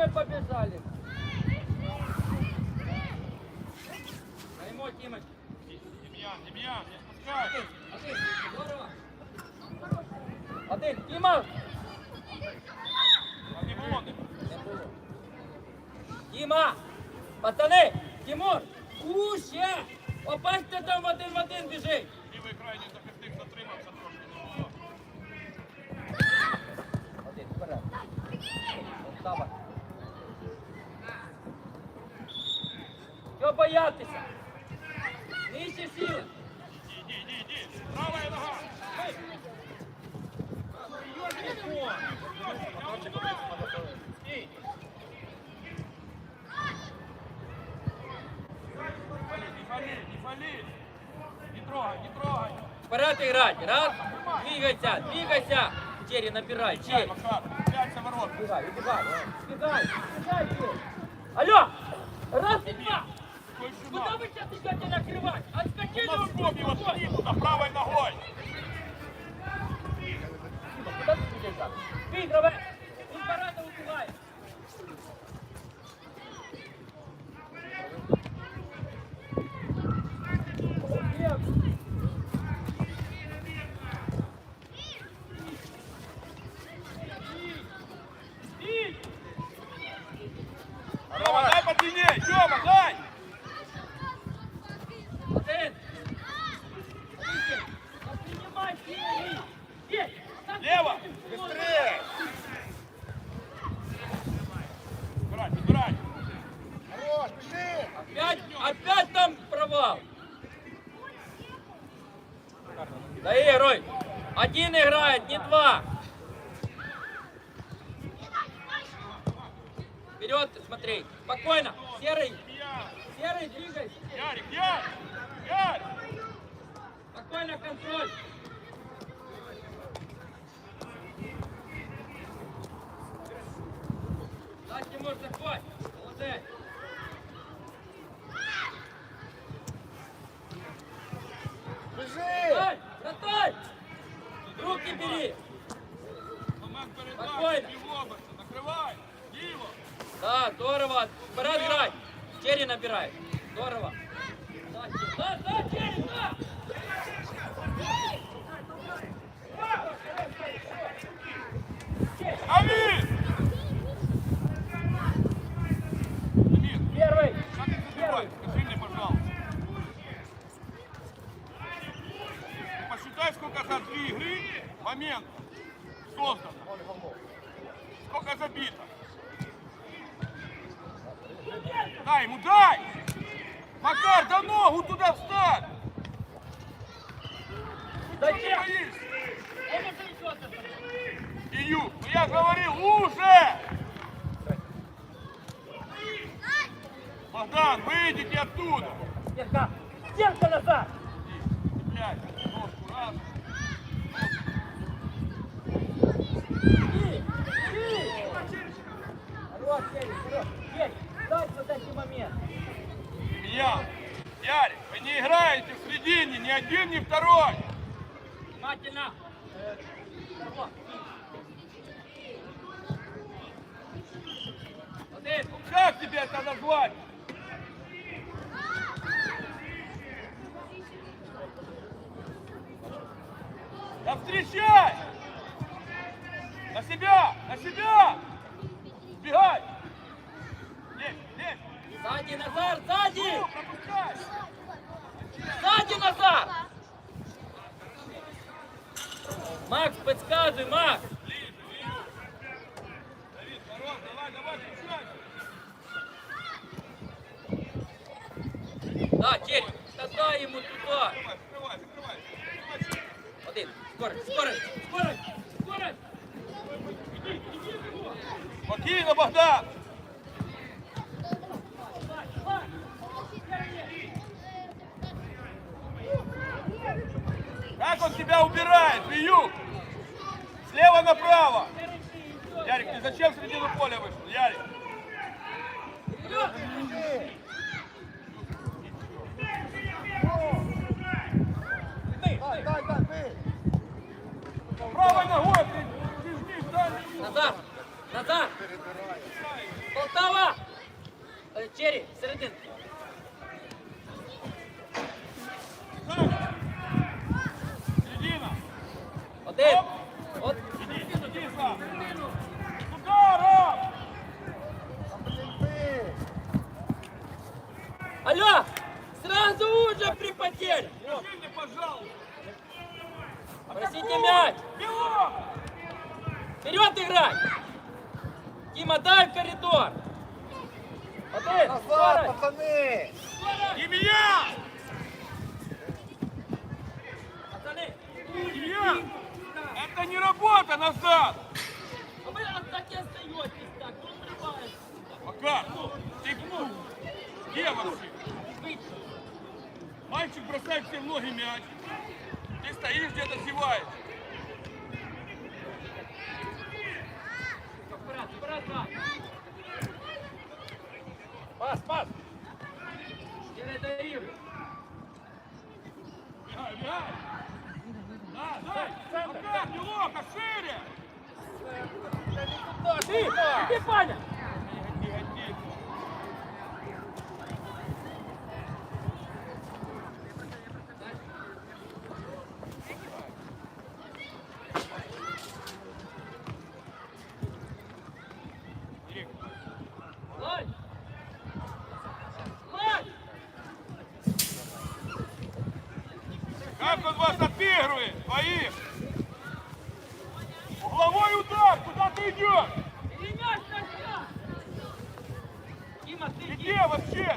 мы побежали. Поймо, Тимочка. Демьян, Демьян, не спускай. Один, один, здорово. Один, Тіма. А не було, не Не було. Тіма, пацани, Тимур, куще! Попасться там в один в один біжить. Лівий крайній захисник затримався трошки. Ну, Один, вперед. Остава. Що боятися? Нижче сіли. Іди, іди, іди. Права нога. Стій. Не фали, не фали. Не трогай, не трогай. Вперед играть. Раз. Двигайся, двигайся. Черри, набирай, Чай, черри. Макар, пять ворот. Убегай, убегай. Убегай, убегай, Черри. Алло! Раз и два. Куда вы сейчас идете накрывать? Отскочили вы его спини туда, правой ногой. Куда ты идешь так? Выигрывай. Импарата убивай. Тёма, дай подлиннее, Тёма, дай. Один. Один. Принимай Черри. Есть. Так, Лево. Быстрее. Убирай, убирай. Опять, опять там провал. Доигрывай. Один играет, не два. Вперед смотри. Спокойно. Серый. Серый, двигайся. Ярик, Ярик, Ярик. Спокойно, контроль. Да, Тимур, заходь. Молодец. Бежи! Вратарь! Руки бери! Момент Спокойно. передачи, в область, накрывай. Диво. Да, здорово. Пора играть. Черри набирай. Здорово. Да, да, да, Черри, да! Амин! Первый. мне, пожалуйста. Посчитай, сколько за три игры моментов создано. Сколько забито. Дай ему, дай! Макар, да ногу туда встань! Зачем? Боишься? Он уже идет. Ию, ну я говорил, уже! Богдан, выйдите оттуда! Стенка! Стенка назад! Блядь, ножку раз. Иди! Иди! Хорош, Черри, хорош! Черри, дай сюда эти момент! Илья, Ярик, вы не играете в середине, ни один, ни второй! Внимательно! Ну как тебе это назвать? Да встречай! На себя! На себя! Сбегай! Лезь, лезь! Сзади, Назар, сзади! Ну, пропускай! Сзади, Назар! Макс, подсказывай, Макс! Давид, ворот, давай, давай, включай! Да, Черри, дай ему туда! Закрывай, закрывай, закрывай! Один, скорость, скорость, скорость, скорость! Иди, иди, его! Спокійно, Богдан! Тебя убирает, Виюк? Слева направо! Ярик, ты зачем в середину поля вышел? Ярик! Правой ногой! Жди, встань! Назар, Назад! Полтава! Е, Черри, серединку. Середина. Один. От. Иди, иди сам. Туда, Ром! Алло! Сразу уже при потере! Скажи мне, пожалуйста. Просите мяч! Белок! Вперед играй! Дима, дай в коридор! Один! Назад, скорость! пацаны! Илья! Пацаны! Илья! Это не работа назад! А вы от- так и остаетесь так, ну срываешь. Макар, ты где вообще? Выйди. Мальчик бросает все в ноги мяч. Ты стоишь где-то зеваешь. Аккурат, аккурат, да. Пас, пас! Делай до Ивы. Бегай, бегай! Да, дай! Макар, Белока, шире! Иди, Паня! Ты идешь? Себя! Дима, ты Ты иди. где вообще,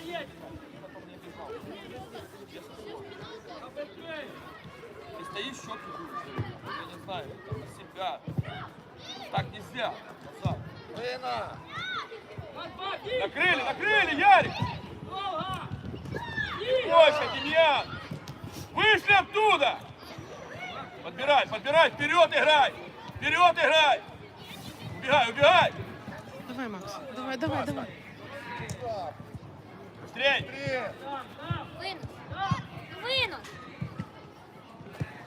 едь! Ты стоишь, щеки дуешь, я не знаю, там, на себя. Так нельзя. Назад. Сына! Подбаки! Накрыли, накрыли, Ярик! Бойся, Демьян! Вышли оттуда! Подбирай, подбирай, вперед играй! Вперед играй! Убегай, убегай! Давай, Макс. Давай, давай, давай. Быстрей! Вынос. Вынос.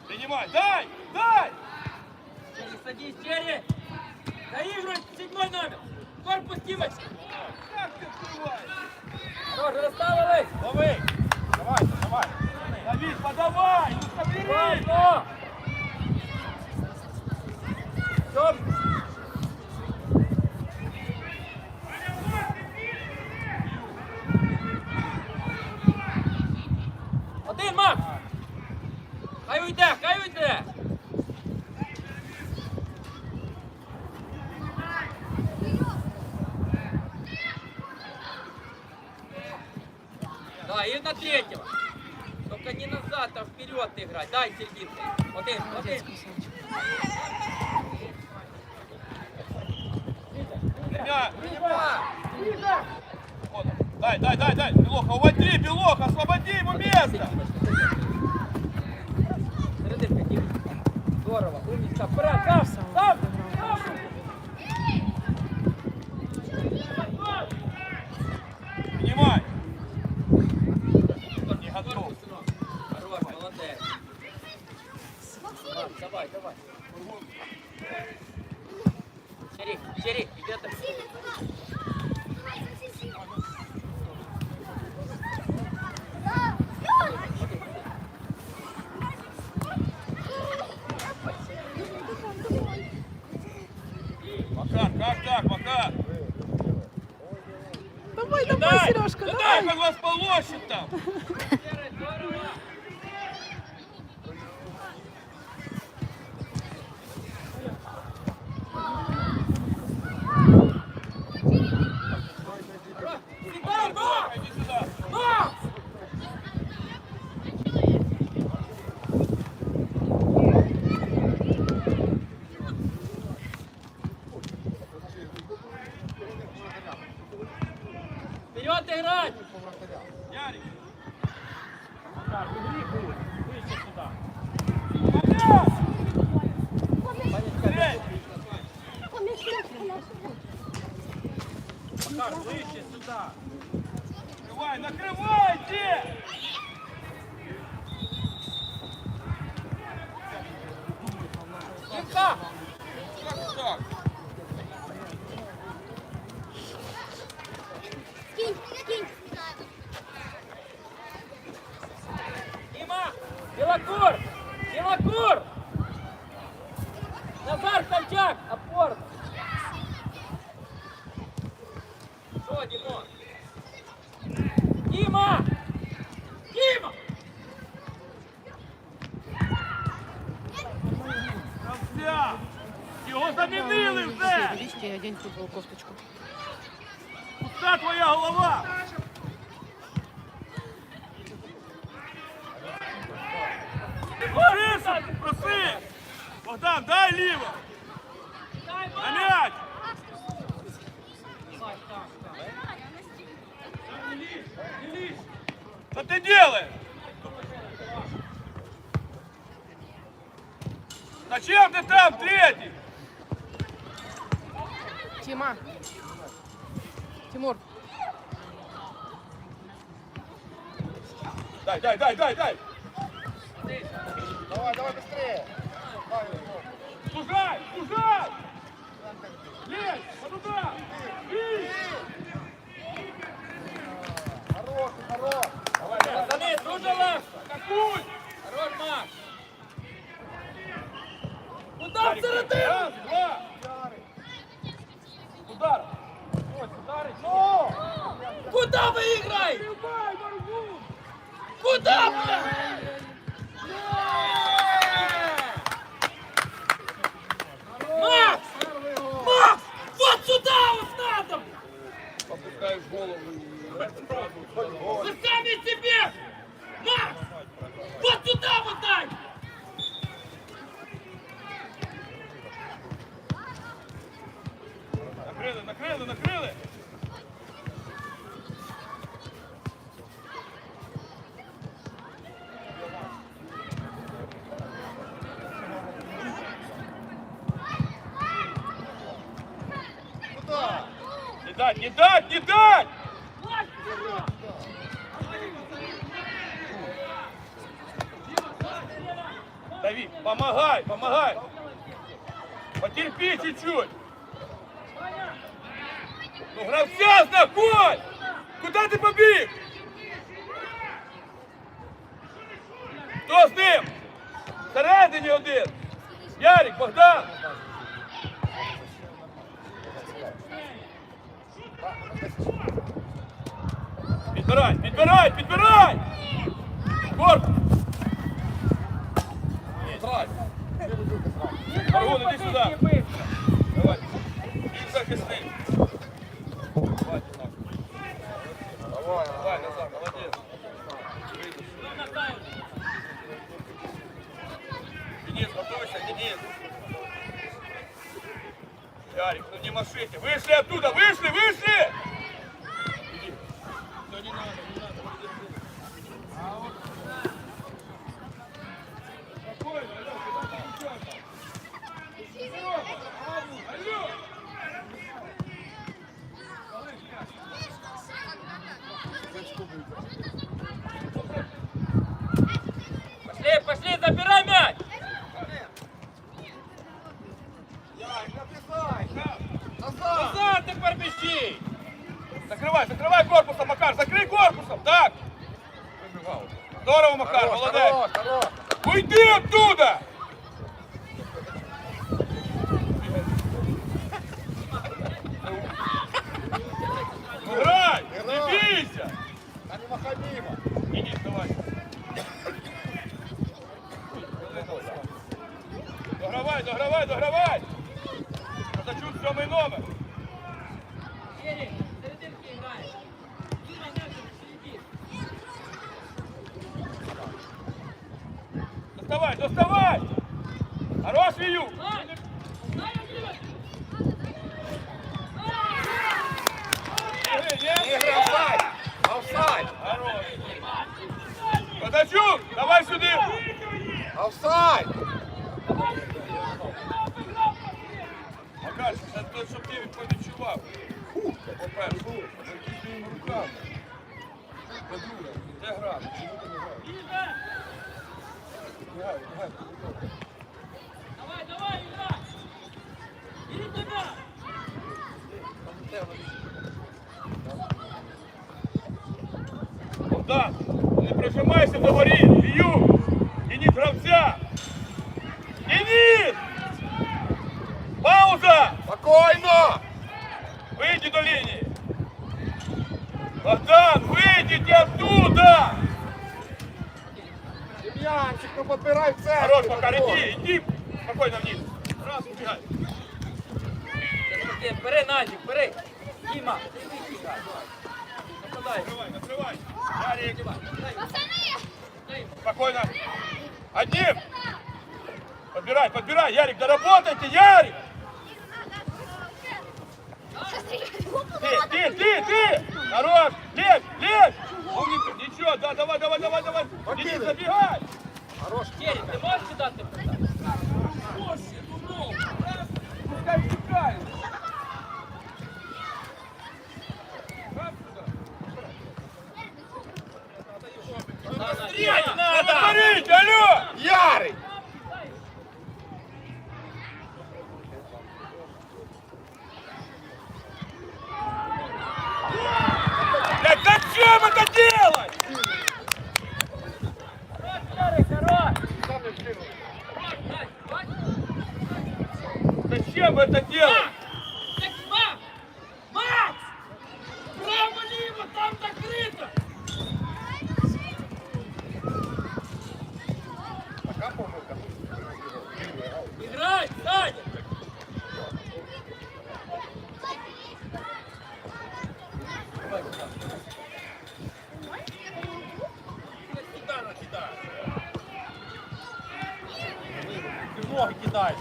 Принимай! Дай! Дай! Черри, садись, Черри! Доигрывай седьмой номер! Корпус Димочка! Как ты открываешь? Хорош, расставилась! Лови! Давай, давай! Давид, подавай! Ну собери! Важно! Стоп! Один, Макс! Хай уйде, хай уйде! Да, и на третьего. Только не назад, а вперед серединку. Один, один. Дай, дай, дай, дай! Белоха, уводи, Белоха, освободи ему место! Здорово, умница. Вперед, сам, сам! Принимай! Не готов. Хорош, молодец. Макс, Давай, давай. Черик, Черик, иди это. Сильно туда. Давай, совсем сильно. Да. Макар, как так, Макар? Давай, давай, Сережка, Да давай. Как вас полощет там? Здорово. Сюда, Макс! Иди сюда. Макс! Вперед играть! Ярик. Быстрей! Накрывай, накрывайте! ще! Дімка! Так. Кінь, кінь. Діма! Білокур! Білокур! Одень футбол кофточку. Пуста твоя голова! Бориса, проси! Богдан, дай ліво! На м'яч! Что ты делаешь? Зачем ты там, третий? Тима. Тимур. Дай, дай, дай, дай, дай! Давай, давай быстрее. Сужай, сужай! Есть, вот туда! Бей! Хорош, хорош. Давай, давай, Пацани, дуже легко! атакуй! Хорош, Макс! Удар Ярик, всередину! Раз, два! Удар! Ось, ударить! Ну! Куда ви граєте? Куда, Не дать, не дать, не дать! Дави, помогай, помогай! Потерпи чуть-чуть! Ну, гравця знаходь! Куда ти побіг? Хто з ним? Всередині один! Ярик, Богдан! Підбирай, підбирай, підбирай! Корпус! Трай! Аргон, іди сюди! Давай! І захисни! Так! Здорово, Макар, молодец! Уйди оттуда! Играй! Не бейся! А не махай мимо. Иди, давай. Догравай, догравай, догравай! Казачук, сьомий номер. Серий, серединки грає. Дима, мяч впереди. Доставай, доставай! Хорош, Вию! Ай! Дай, Андрей! Игры офсайд. Офсайд. Хорош! Казачук, давай сюди! Офсайд. Макар, це те, щоб ти відповідчував. По-перше, руками. Де грати? Лиза! Давай, давай, играй! Бери туда! Богдан, не прижимайся до воріт. Б'ю. Денис гравця. Денис! Пауза! Спокойно! Выйди до линии. Богдан, выйдите оттуда! Демьянчик, ну подбирай в центр. Хорош, пока Антон. иди, иди. Спокойно вниз. Раз, убегай. Таке, Бери, Назик, бери! Діма, ти вийди, грай. Нападай. Открывай, открывай. Ярик, Пацани! спокойно. Одним. Подбирай, подбирай. Ярик, доработайте, Ярик. Ты, ты, ты, ты! Хорош! Лезь, лезь! Умничка, ничего, да, давай, давай, давай, давай! Иди, забегай! Хорош. Череп, ти можеш сюди ти Пускай втекает! Творить, алло! Ярый! Блядь, зачем это делать? Ярик, хорош! Сам не вкинул. Зачем вы это делаете? Так, Макс! Макс! Право-ліво, там закрито! Пока помылка. Играй, Саня! Ты в ноги кидаешь.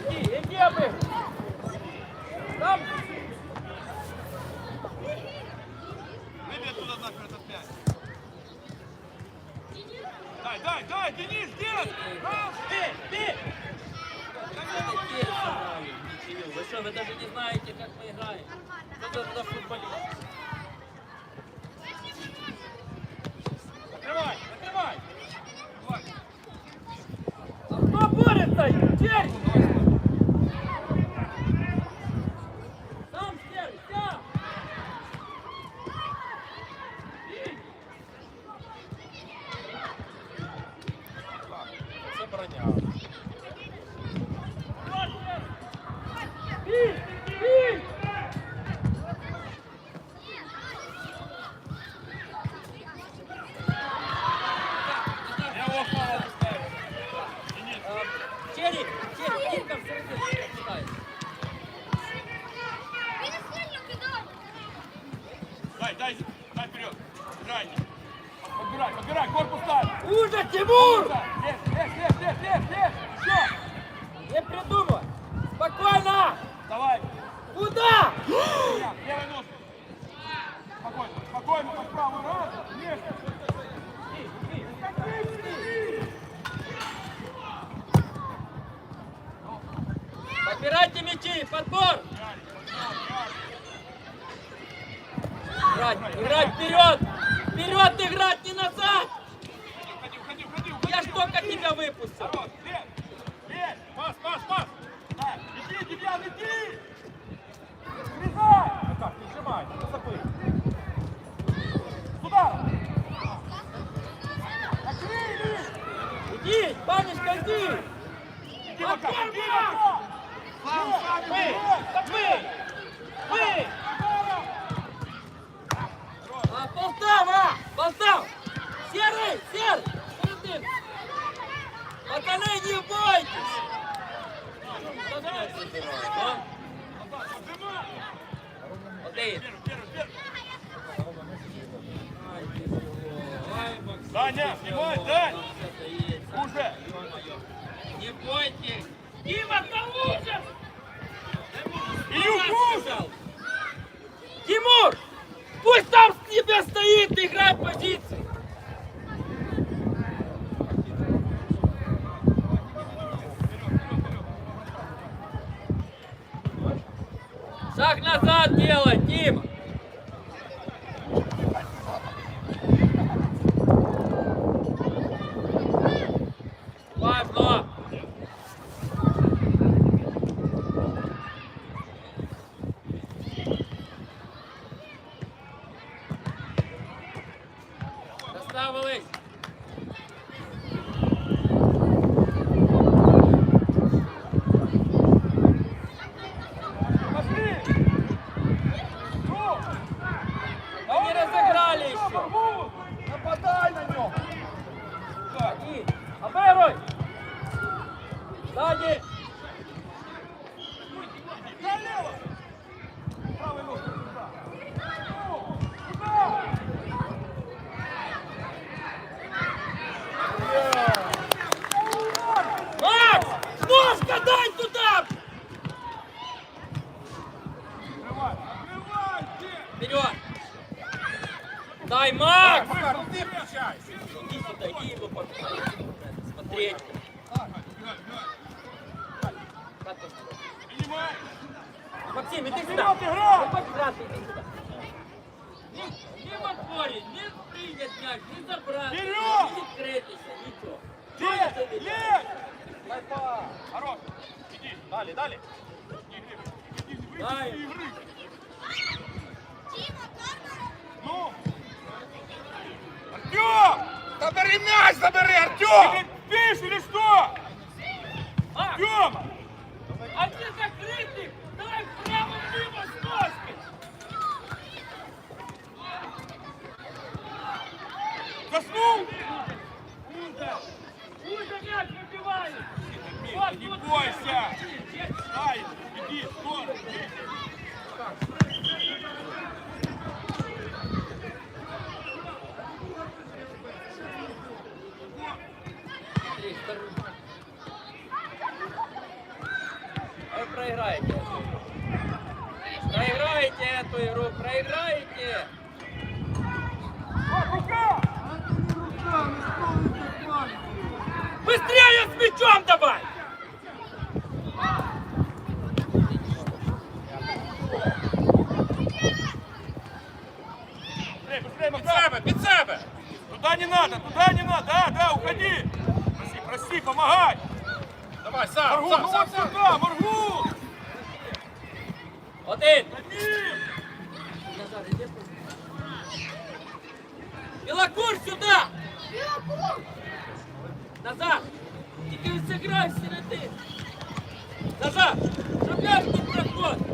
Иди, иди, обыгрывай! Там! Выбей оттуда нахер этот мяч. Дай, Денис, ты! Вы что, вы даже не знаете, как мы играем? Что это за только Тебя стоит, играй позиции! Шаг назад делай, Дима! Поставились. Пошли! Ну! Но не разыграли еще. Маргул! Нападай на нього! Так, И обыгрывай. Сзади. налево! Правой ногой туда! Ну! Туда! Макс! Ножка дай туда! Открывай! Открывайте! Вперед! Дай, Макс! Макар, ну ти включай. Иди сюда, иди его по- смотреть. Как он? Принимай! Максим, иди сюда. Вперед, игра! Хоть раз иди сюда. Не, не в отборе, не принять мяч, не забрать, Вперед! не скрытися, ничего. Лезь! Лезь! Хорош! Иди! Дали, дали! Иди, иди, иди, выйди Дай. из игры! Дима, карта! Ну! Артем! Та бери м'яч, забери, Ты Артем! блядь, спишь или что? Макс, не бойся! Дай, иди. А Вы проиграете эту игру. Проиграете эту игру, проиграете. О, рука! Быстрее с мячом давай! Быстрее, быстрее, Під Макар! себе, під себе! Туда не надо, туда не надо! Да, да, уходи! Проси, проси, помогай! Давай, сам, Маргул, сам, ну сам, вот сам. сюда, Маргул! Один. Один! Белокур сюда! Білокур! Назад! Тільки сыграй середину! Назад! Щоб м'яч не проходив!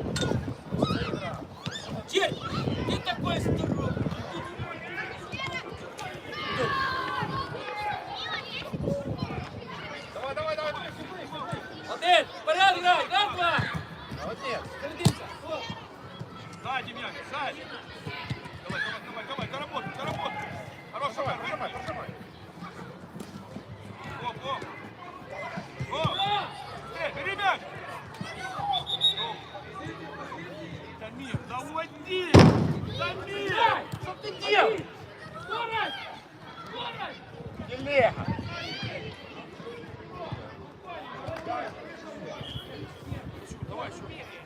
Should be